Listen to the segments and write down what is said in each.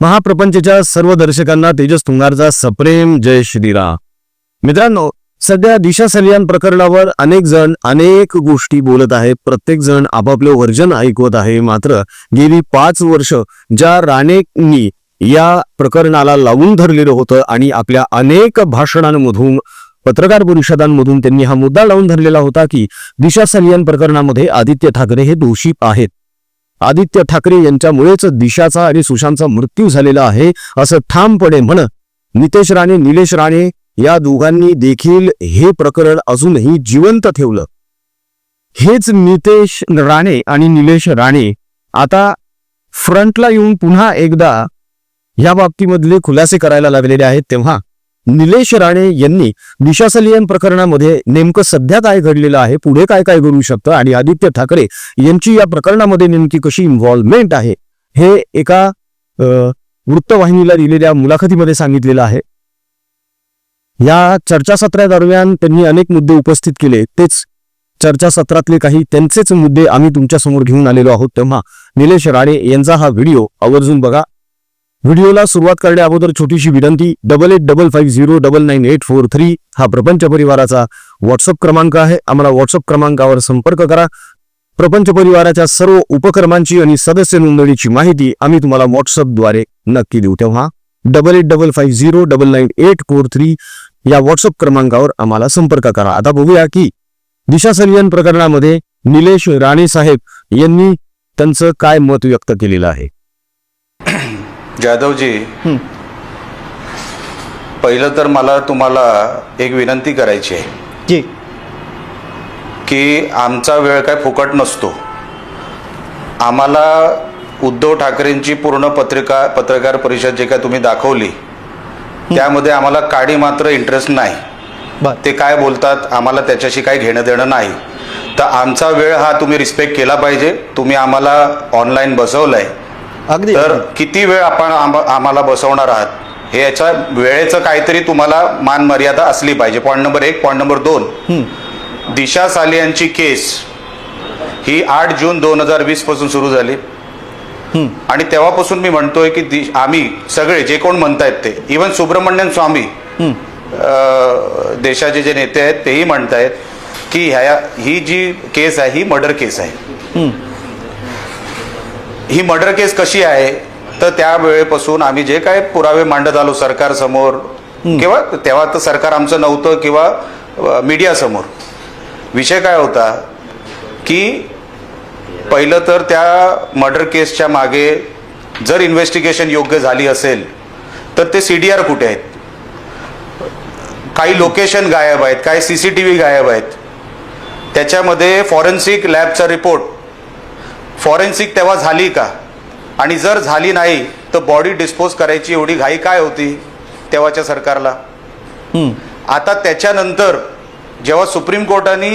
महाप्रपंचच्या सर्व दर्शकांना तेजस तुंगारचा सप्रेम जय श्रीराम. मित्रांनो सध्या दिशा सलियान प्रकरणावर अनेक जण अनेक गोष्टी बोलत आहेत. प्रत्येक जण आपापले वर्जन ऐकवत आहे. मात्र गेली पाच वर्ष ज्या राणेंनी या प्रकरणाला लावून धरलेलं होतं आणि आपल्या अनेक भाषणांमधून पत्रकार परिषदांमधून त्यांनी हा मुद्दा लावून धरलेला होता की दिशा सलियान प्रकरणामध्ये आदित्य ठाकरे हे दोषी आहेत. आदित्य ठाकरे यांच्यामुळेच दिशाचा आणि सुशांतचा मृत्यू झालेला आहे असं ठामपणे म्हण नितेश राणे निलेश राणे या दोघांनी देखील हे प्रकरण अजूनही जिवंत ठेवलं. हेच नितेश राणे आणि निलेश राणे आता फ्रंटला येऊन पुन्हा एकदा या बाबतीमधले खुलासे करायला लागलेले आहेत तेव्हा निलेश राणे यांनी निशासलियन प्रकरणामध्ये नेमकं सध्या काय घडलेलं आहे पुढे काय काय घडू शकतं आणि आदित्य ठाकरे यांची या प्रकरणामध्ये नेमकी कशी इन्व्हॉल्वमेंट आहे हे एका वृत्तवाहिनीला दिलेल्या मुलाखतीमध्ये सांगितलेलं आहे. या चर्चासत्रादरम्यान त्यांनी अनेक मुद्दे उपस्थित केले. तेच चर्चासत्रातले काही त्यांचेच मुद्दे आम्ही तुमच्यासमोर घेऊन आलेलो आहोत. तेव्हा निलेश राणे यांचा हा व्हिडिओ आवर्जून बघा. व्हिडिओला सुरुवात करण्या अगोदर छोटीशी विनंती double eight double five zero double nine eight four three हा प्रपंच परिवाराचा व्हॉट्सअप क्रमांक आहे. आम्हाला व्हॉट्सअप क्रमांकावर संपर्क करा. प्रपंच परिवाराच्या सर्व उपक्रमांची आणि सदस्य नोंदणीची माहिती आम्ही तुम्हाला व्हॉट्सअपद्वारे नक्की देऊ. तेव्हा double eight double five zero double nine eight four three या व्हॉट्सअप क्रमांकावर आम्हाला संपर्क करा. आता बघूया की दिशा सलियन प्रकरणामध्ये निलेश राणे साहेब यांनी त्यांचं काय मत व्यक्त केलेलं आहे? जाधवजी पहिलं तर मला तुम्हाला एक विनंती करायची आहे. जी. की आमचा वेळ काय फुकट नसतो. आम्हाला उद्धव ठाकरेंची पूर्ण पत्रिका पत्रकार परिषद जे काय तुम्ही दाखवली त्यामध्ये आम्हाला काडी मात्र इंटरेस्ट नाही. ते काय बोलतात आम्हाला त्याच्याशी काही घेणं देणं नाही. तर आमचा वेळ हा तुम्ही रिस्पेक्ट केला पाहिजे. तुम्ही आम्हाला ऑनलाईन बसवलंय. अगदी तर किती वेळ आपण आम- आम्हाला बसवणार आहात? हे याच्या वेळेचं काहीतरी तुम्हाला मान मर्यादा असली पाहिजे. पॉईंट नंबर एक पॉईंट नंबर दोन. दिशा सालियांची केस ही आठ जून दोन हजार वीसपासून सुरू झाली. आणि तेव्हापासून मी म्हणतोय की आम्ही सगळे जे कोण म्हणतायत ते इवन सुब्रमण्यन स्वामी देशाचे जे नेते आहेत तेही म्हणतायत की ह्या ही जी केस आहे ही मर्डर केस आहे. हं. मर्डर केस कशी आहे? तर त्या वेळेपासून आम्ही जे काय पुरावे मांडत आलो सरकार समोर किंवा तेव्हा तर सरकार आमचं नव्हतं किंवा मीडिया समोर विषय काय होता की पहिलं तर त्या मर्डर केसच्या मागे जर इन्व्हेस्टिगेशन योग्य झाली असेल तर ते सी डी आर कुठे आहेत? काही लोकेशन गायब आहेत काही सी सी टी व्ही गायब आहेत. त्याच्यामध्ये फॉरेन्सिक लॅबचा रिपोर्ट फॉरेन्सिक तेव्हा झाली का आणि जर झाली नाही तर बॉडी डिस्पोज करायची एवढी घाई काय होती तेव्हाच्या सरकारला. आता त्याच्यानंतर जेव्हा सुप्रीम कोर्टाने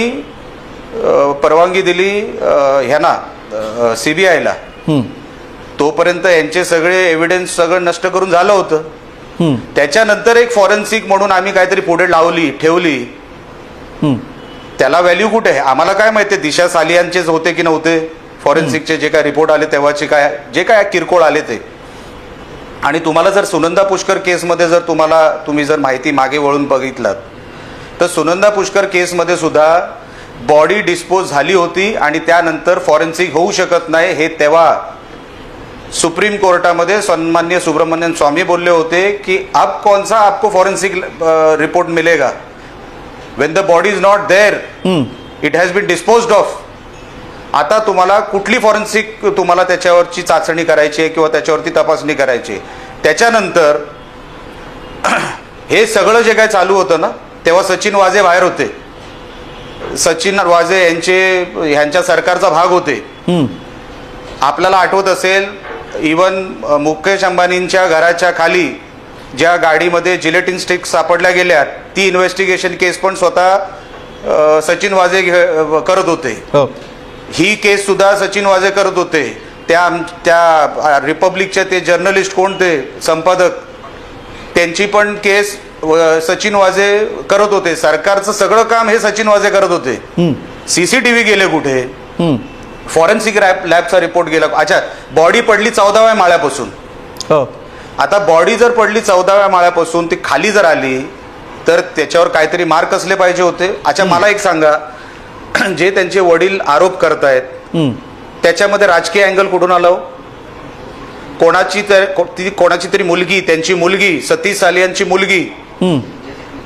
परवानगी दिली ह्यांना सी बी आयला. तोपर्यंत यांचे सगळे एव्हिडन्स सगळं नष्ट करून झालं होतं. त्याच्यानंतर एक फॉरेन्सिक म्हणून आम्ही काहीतरी पुढे लावली ठेवली. त्याला व्हॅल्यू कुठे आहे आम्हाला काय माहिती दिशा सालियांचेच होते की नव्हते फॉरेन्सिकचे जे काय रिपोर्ट आले तेव्हाचे काय जे काय किरकोळ आले ते. आणि तुम्हाला जर सुनंदा पुष्कर केसमध्ये जर तुम्हाला तुम्ही जर माहिती मागे वळून बघितलात तर सुनंदा पुष्कर केसमध्ये सुद्धा बॉडी डिस्पोज झाली होती आणि त्यानंतर फॉरेन्सिक होऊ शकत नाही हे तेव्हा सुप्रीम कोर्टामध्ये सन्मान्य सुब्रमण्यन स्वामी बोलले होते की अब कौन सा आपको फॉरेन्सिक रिपोर्ट मिलेगा? When the body is not there. It has been disposed of आता तुम्हाला कुठली फॉरेन्सिक तुम्हाला त्याच्यावरची चाचणी करायची आहे किंवा त्याच्यावरती तपासणी करायची. त्याच्यानंतर हे सगळं जे काय चालू होतं ना तेव्हा सचिन वाजे बाहेर होते सचिन वाजे यांचे ह्यांच्या सरकारचा भाग होते हं. आपल्याला आठवत असेल इवन मुकेश अंबानींच्या घराच्या खाली ज्या गाडीमध्ये जिलेटिन स्टिक सापडल्या गेल्या ती इन्व्हेस्टिगेशन केस पण स्वतः सचिन वाजे घे- करत होते हो केस सुद्धा सचिन वाजे करत होते. त्या त्या रिपब्लिकचे ते जर्नलिस्ट कोण ते? संपादक. त्यांची पण केस सचिन वाजे करत होते. सरकारचं सगळं काम हे सचिन वाजे करत होते. सीसीटीव्ही गेले कुठे. फॉरेन्सिक लॅब लॅबचा रिपोर्ट गेला. अच्छा बॉडी पडली चौदाव्या माळ्यापासून. हो. आता बॉडी जर पडली चौदाव्या माळ्यापासून ती खाली जर आली तर त्याच्यावर काहीतरी मार्क असले पाहिजे होते. अच्छा मला एक सांगा. जे त्यांचे वडील आरोप करतायत. त्याच्यामध्ये राजकीय अँगल कुठून आलं? कोणाची तर ती कोणाची तरी मुलगी त्यांची मुलगी सतीश सालियांची मुलगी.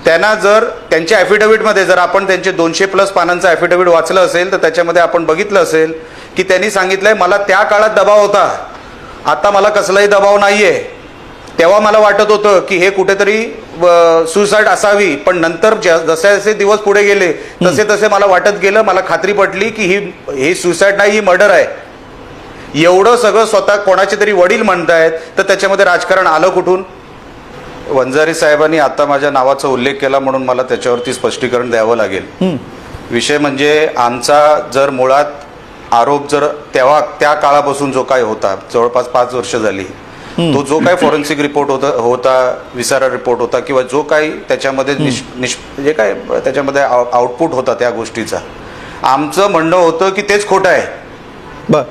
त्यांना जर त्यांच्या ॲफिडेव्हिटमध्ये जर आपण त्यांचे दोनशे प्लस पानांचं ॲफिडेव्हिट वाचलं असेल तर त्याच्यामध्ये आपण बघितलं असेल की त्यांनी सांगितलंय मला त्या काळात दबाव होता आता मला कसलाही दबाव नाहीये तेव्हा मला वाटत होतं की हे कुठेतरी सुसाईड असावी पण नंतर जसे जसे दिवस पुढे गेले तसे तसे मला वाटत गेलं मला खात्री पटली की ही हे सुसाईड नाही ही मर्डर आहे. एवढं सगळं स्वतः कोणाचे तरी वडील म्हणतायत तर त्याच्यामध्ये राजकारण आलं कुठून? वंजारी साहेबांनी आता माझ्या नावाचा उल्लेख केला म्हणून मला त्याच्यावरती स्पष्टीकरण द्यावं लागेल. विषय म्हणजे आमचा जर मुळात आरोप जर तेव्हा त्या काळापासून जो काय होता जवळपास पाच वर्ष झाली तो जो काय फॉरेन्सिक रिपोर्ट होता होता विसारा रिपोर्ट होता किंवा जो काही त्याच्यामध्ये जे काय त्याच्यामध्ये आउटपुट होता त्या गोष्टीचा. आमचं म्हणणं होतं की तेच खोटं आहे. बर.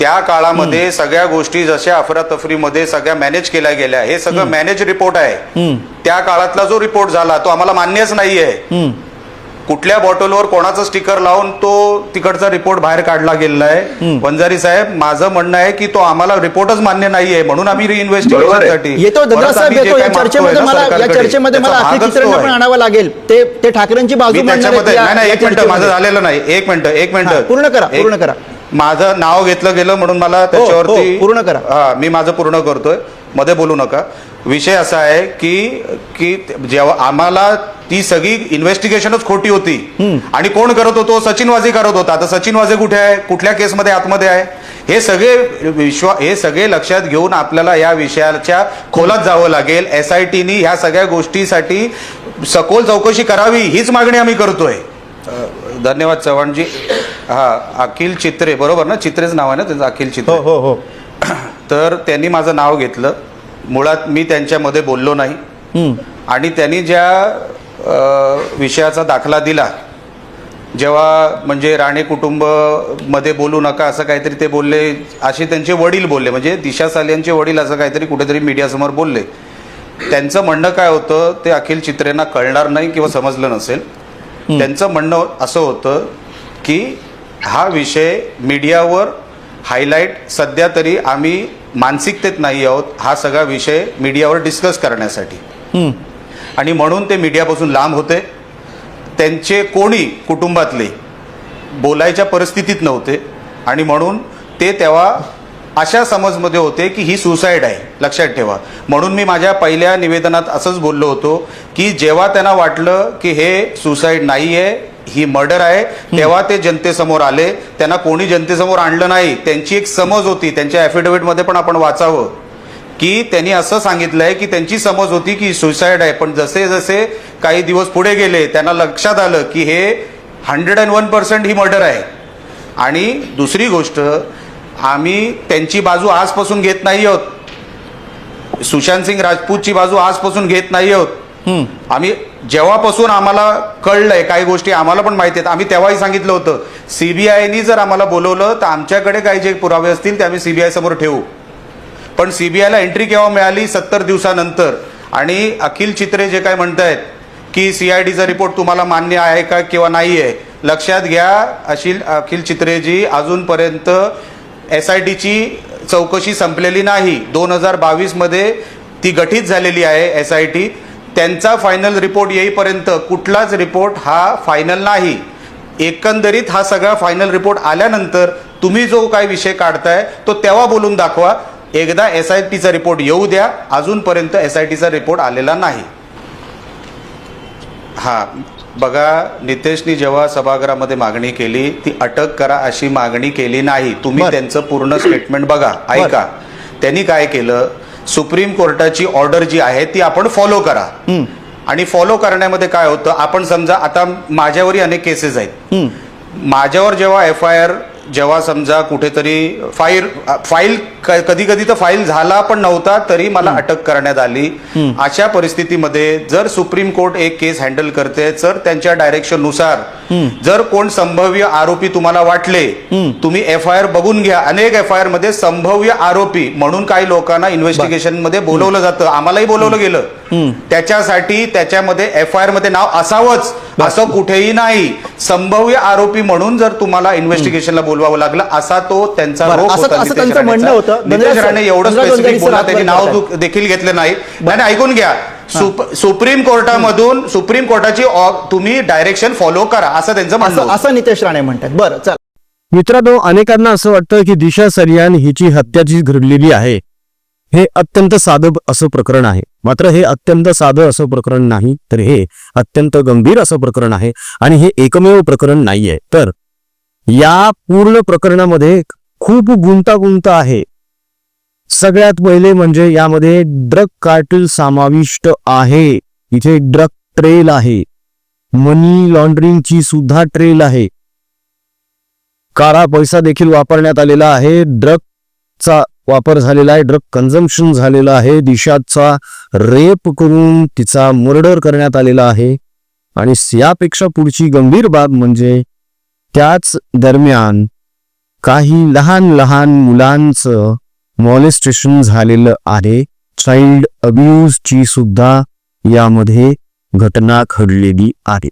त्या काळामध्ये सगळ्या गोष्टी जशा अफरातफरीमध्ये सगळ्या मॅनेज केल्या गेल्या हे सगळं मॅनेज रिपोर्ट आहे. त्या काळातला जो रिपोर्ट झाला तो आम्हाला मान्यच नाहीये. हम्म. कुठल्या बॉटलवर कोणाचं स्टिकर लावून तो तिकडचा रिपोर्ट बाहेर काढला गेलेला आहे. वंजारी साहेब माझं म्हणणं आहे की तो आम्हाला रिपोर्टच मान्य नाहीये म्हणून आम्ही बरोबर रिइन्व्हेस्टिगेशन आहे. साठी येतो धनराज साहेब येतो या चर्चेमध्ये मला या चर्चेमध्ये मला आखरी चित्रण पण आणावं लागेल ते ते ठाकरेंची बाजू नाही एक मिनिट माझं. झालेलं नाही एक मिनिट एक हा, मिनिट पूर्ण करा, पूर्ण करा. माझं नाव घेतलं गेलं म्हणून मला त्याच्यावरती हो, पूर्ण करा. हा मी माझं पूर्ण करतोयमध्ये बोलू नका विषय असा आहे की की जेव्हा आम्हाला ती सगळी इन्व्हेस्टिगेशनच खोटी होती. आणि कोण करत होतो? सचिन वाजे करत होता. आता सचिन वाजे कुठे आहे? कुठल्या केसमध्ये आतमध्ये आहे? हे सगळे विश्वा हे सगळे लक्षात घेऊन आपल्याला या विषयाच्या खोलात जावं लागेल. एस आय टीनी ह्या सगळ्या गोष्टीसाठी सखोल चौकशी करावी हीच मागणी आम्ही करतोय. धन्यवाद चव्हाणजी. हा अखिल चित्रे बरोबर ना? चित्रेच नाव आहे ना त्यांचं? अखिल हो चित्रे. हो हो तर त्यांनी माझं नाव घेतलं. मुळात मी त्यांच्यामध्ये बोललो नाही. आणि त्यांनी ज्या विषयाचा दाखला दिला. जेव्हा म्हणजे राणे कुटुंबमध्ये बोलू नका असं काहीतरी ते बोलले असे त्यांचे वडील बोलले म्हणजे दिशा सालियांचे वडील असं काहीतरी कुठेतरी मीडियासमोर बोलले. त्यांचं म्हणणं काय होतं ते अखिल चित्रेंना कळणार नाही किंवा समजलं नसेल. त्यांचं म्हणणं असं होतं की हा विषय मीडियावर हायलाईट सध्या तरी आम्ही मानसिकतेत नाही आहोत हा सगळा विषय मीडियावर डिस्कस करण्यासाठी. आणि म्हणून ते मीडियापासून लांब होते. त्यांचे कोणी कुटुंबातले बोलायच्या परिस्थितीत नव्हते. आणि म्हणून ते तेव्हा अशा समजमध्ये होते की ही सुसाईड आहे. लक्षात ठेवा. म्हणून मी माझ्या पहिल्या निवेदनात असंच बोललो होतो की जेव्हा त्यांना वाटलं की हे सुसाईड नाही आहे ही मर्डर आहे तेव्हा ते जनतेसमोर आले. त्यांना कोणी जनतेसमोर आणलं नाही. त्यांची एक समज होती. त्यांच्या ॲफिडेव्हिटमध्ये पण आपण वाचावं. की त्यांनी असं सांगितलंय की त्यांची समज होती की सुसाईड आहे. पण जसे जसे काही दिवस पुढे गेले त्यांना लक्षात आलं की हे हंड्रेड अँड वन पर्सेंट ही मर्डर आहे. आणि दुसरी गोष्ट आम्ही त्यांची बाजू आजपासून घेत नाही आहोत. सुशांत सिंग राजपूतची बाजू आजपासून घेत नाही आहोत. आम्ही जेव्हापासून आम्हाला कळलंय काही गोष्टी आम्हाला पण माहिती आहेत. आम्ही तेव्हाही सांगितलं होतं सीबीआयनी जर आम्हाला बोलवलं तर आमच्याकडे काही जे पुरावे असतील ते आम्ही सीबीआय समोर ठेवू. पण सीबीआयला एंट्री केव्हा मिळाली? सत्तर दिवसानंतर. आणि अखिल चित्रे जे काय म्हणत आहेत की सीआयडीचा रिपोर्ट तुम्हाला मान्य आहे का किंवा नाही आहे लक्षात घ्या अशील अखिल चित्रेजी अजूनपर्यंत एस आय टीची चौकशी संपलेली नाही. दोन हजार बावीसमध्ये ती गठीत झालेली आहे एस आय टी त्यांचा फायनल रिपोर्ट येईपर्यंत कुठलाच रिपोर्ट हा फायनल नाही. एकंदरीत हा सगळा फायनल रिपोर्ट आल्यानंतर तुम्ही जो काय विषय काढताय तो तेव्हा बोलून दाखवा. एकदा एस आय टीचा रिपोर्ट येऊ द्या. अजूनपर्यंत एस आय टीचा रिपोर्ट आलेला नाही. हा बघा नितेशनी जेव्हा सभागृहामध्ये मागणी केली ती अटक करा अशी मागणी केली नाही. तुम्ही. त्यांचं पूर्ण स्टेटमेंट बघा. ऐका. त्यांनी काय केलं? सुप्रीम कोर्टाची ऑर्डर जी आहे ती आपण फॉलो करा. आणि फॉलो करण्यामध्ये काय होतं? आपण समजा आता माझ्यावरही अनेक केसेस आहेत. माझ्यावर जेव्हा एफ आय आर जेव्हा समजा कुठेतरी फाईल फाईल कधी कधी तर फाईल झाला पण नव्हता तरी मला अटक करण्यात आली. अशा परिस्थितीमध्ये जर सुप्रीम कोर्ट एक केस हँडल करते तर त्यांच्या डायरेक्शननुसार जर कोण संभाव्य आरोपी तुम्हाला वाटले तुम्ही एफ आय आर बघून घ्या. अनेक एफ आय आरमध्ये संभाव्य आरोपी म्हणून काही लोकांना इन्व्हेस्टिगेशनमध्ये बोलवलं जातं. आम्हालाही बोलवलं गेलं. त्याच्यासाठी त्याच्यामध्ये एफ आय आरमध्ये नाव असावंच. असं कुठेही नाही. संभाव्य आरोपी म्हणून जर तुम्हाला इन्व्हेस्टिगेशनला बोलवावं लागलं असा तो त्यांचा होता असं नितेश राणेचा. राणे एवढं स्पेसिफिक बोलला त्याची नाव देखील घेतलं नाही. नाही, ऐकून घ्या सुप- सुप्रीम कोर्टामधून सुप्रीम कोर्टाची तुम्ही डायरेक्शन फॉलो करा असं त्यांचं म्हणणं असं नितेश राणे म्हणतात. बरं चल. मित्रांनो अनेकांना असं वाटतं की दिशा सरियान हिची हत्या जी घडलेली आहे. हे अत्यंत साधं असं प्रकरण आहे. मात्र हे अत्यंत साधं असं प्रकरण नाही तर हे अत्यंत गंभीर असं प्रकरण आहे आणि हे एकमेव प्रकरण नाहीये. तर या पूर्ण प्रकरणामध्ये खूप गुंतागुंत आहे. सगळ्यात पहिले म्हणजे यामध्ये ड्रग कार्टिल समाविष्ट आहे. इथे ड्रग ट्रेल आहे. मनी लॉन्ड्रिंगची सुद्धा ट्रेल आहे. काळा पैसा देखील वापरण्यात आलेला आहे. ड्रगचा वापर झालेला आहे ड्रग कन्झम्पशन झालेलं आहे दिशाचा रेप करून तिचा मर्डर करण्यात आलेला आहे. आणि यापेक्षा पुढची गंभीर बाब म्हणजे त्याच दरम्यान काही लहान लहान मुलांचं मॉलेस्टेशन झालेलं आहे. चाइल्ड अब्यूजची सुद्धा यामध्ये घटना घडलेली आहे.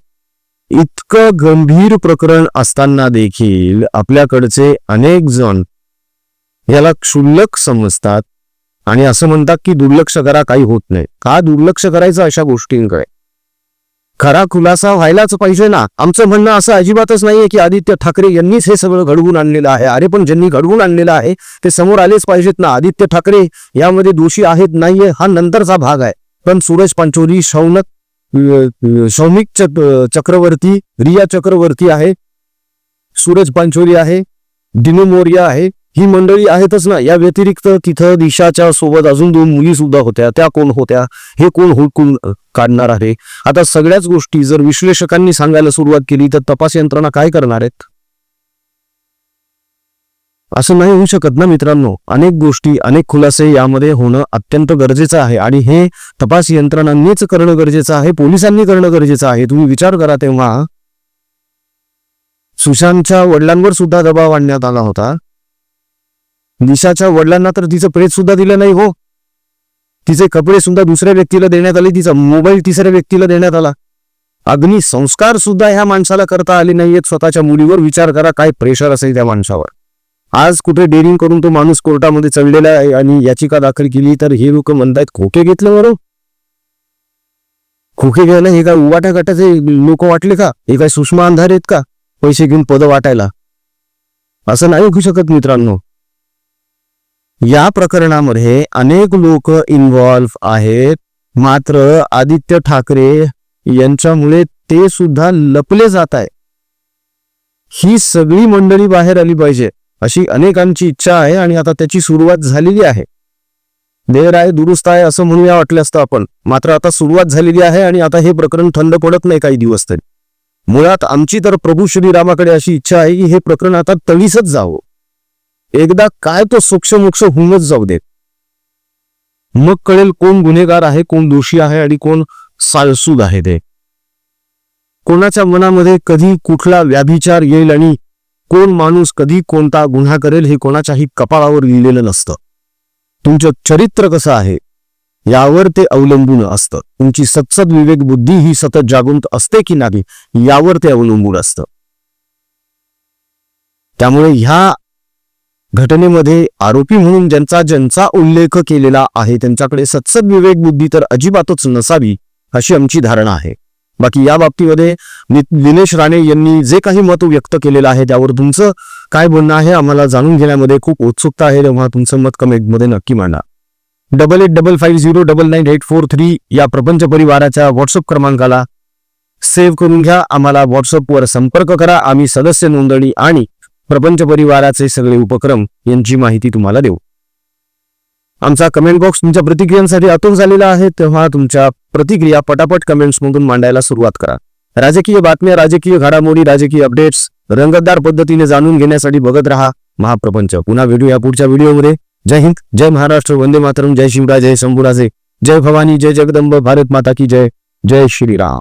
इतकं गंभीर प्रकरण असताना देखील आपल्याकडचे अनेक जण याला क्षुल्लक समजतात आणि असं म्हणतात की दुर्लक्ष करा काही होत नाही. का दुर्लक्ष करायचं अशा गोष्टींकडे? खरा खुलासा व्हायलाच पाहिजे ना. आमचं म्हणणं असं अजिबातच नाहीये की आदित्य ठाकरे यांनीच हे सगळं घडवून आणलेलं आहे. अरे पण ज्यांनी घडवून आणलेलं आहे ते समोर आलेच पाहिजेत ना. आदित्य ठाकरे यामध्ये दोषी आहेत नाहीये हा नंतरचा भाग आहे. पण सूरज पांचोरी शौनक शौमिक सौमिक चक्रवर्ती रिया चक्रवर्ती आहे सूरज पांचोरी आहे दिनू मोर्या आहे ही मंडळी आहेतच ना. या व्यतिरिक्त तिथं दिशाच्या सोबत अजून दोन मुली सुद्धा होत्या. त्या कोण होत्या? हे कोण हुडकून काढणार आहे? आता सगळ्याच गोष्टी जर विश्लेषकांनी सांगायला सुरुवात केली तर तपास यंत्रणा काय करणार आहेत? असं नाही होऊ शकत ना मित्रांनो. अनेक गोष्टी अनेक खुलासे यामध्ये होणं अत्यंत गरजेचं आहे. आणि हे तपास यंत्रणांनीच करणं गरजेचं आहे पोलिसांनी करणं गरजेचं आहे. तुम्ही विचार करा तेव्हा. सुशांतच्या वडिलांवर सुद्धा दबाव आणण्यात आला होता. दिशाच्या वडिलांना तर तिचं प्रेत सुद्धा दिलं नाही हो. तिचे कपडे सुद्धा दुसऱ्या व्यक्तीला देण्यात आले तिचा मोबाईल तिसऱ्या व्यक्तीला देण्यात आला. अग्नी संस्कार सुद्धा ह्या माणसाला करता आले नाहीयेत स्वतःच्या मुलीवर विचार करा काय प्रेशर असेल त्या माणसावर. आज कुठे डेरिंग करून तो माणूस कोर्टामध्ये चढलेला आहे आणि याचिका दाखल केली तर हे लोक म्हणतायत खोके घेतलं बरोबर खोके घ्यायला हे काय उवाट्या गटाचे लोक वाटले का? हे काय सुषमा अंधार आहेत का? पैसे घेऊन पद वाटायला. असं नाही होऊ शकत मित्रांनो. या प्रकरणामध्ये अनेक लोक इन्व्हॉल्व्ह आहेत. मात्र आदित्य ठाकरे यांच्यामुळे ते सुद्धा लपले जात आहे. ही सगळी मंडळी बाहेर आली पाहिजे अशी अनेकांची इच्छा आहे आणि आता त्याची सुरुवात झालेली आहे. देर आहे दुरुस्त आहे असं म्हणूया वाटलं असतं आपण. मात्र आता सुरुवात झालेली आहे आणि आता हे प्रकरण थंड पडत नाही काही दिवस तरी. मुळात आमची तर प्रभू श्रीरामाकडे अशी इच्छा आहे की हे प्रकरण आता तळीसच जावं. एकदा काय तो सूक्ष्मोक्ष होऊनच जाऊ देत. मग कळेल कोण गुन्हेगार आहे कोण दोषी आहे आणि कोण सालसूद आहे ते. कोणाच्या मनामध्ये कधी कुठला व्याभिचार येईल आणि कोण माणूस कधी कोणता गुन्हा करेल हे कोणाच्याही कपाळावर लिहिलेलं नसतं. तुमचं चरित्र कसं आहे यावर ते अवलंबून असतं. तुमची सत्सद विवेक बुद्धी ही सतत जागृत असते की नाही यावर ते अवलंबून असतं. त्यामुळे ह्या घटनेमध्ये आरोपी म्हणून ज्यांचा ज्यांचा उल्लेख केलेला आहे त्यांच्याकडे सत्सद विवेक बुद्धी तर अजिबातच नसावी अशी आमची धारणा आहे. बाकी या बाबतीमध्ये नि- दिनेश राणे यांनी जे काही मत व्यक्त केलेलं आहे त्यावर तुमचं काय बोलणं आहे आम्हाला जाणून घेण्यामध्ये खूप उत्सुकता आहे तेव्हा तुमचं मत कमेंटमध्ये नक्की मांडा. Double eight double five zero double nine eight four three या प्रपंच परिवाराच्या व्हॉट्सअप क्रमांकाला सेव्ह करून घ्या. आम्हाला व्हॉट्सअपवर संपर्क करा. आम्ही सदस्य नोंदणी आणि प्रपंच परिवाराचे सगळे उपक्रम यांची माहिती तुम्हाला देऊ. आमचा कमेंट बॉक्स तुमच्या प्रतिक्रियांसाठी अतुल झालेला आहे तेव्हा तुमच्या प्रतिक्रिया पटापट कमेंट्स मधून मांडायला सुरुवात करा. राजकीय बातम्या राजकीय घडामोडी राजकीय अपडेट्स रंगतदार पद्धतीने जाणून घेण्यासाठी बघत रहा महाप्रपंच. पुन्हा भेटू या पुढच्या व्हिडिओमध्ये. जय हिंद जय महाराष्ट्र वंदे मातरम जय शिवराय जय शंभूराजे. जय भवानी जय जगदंब भारत माता की जय. जय श्रीराम.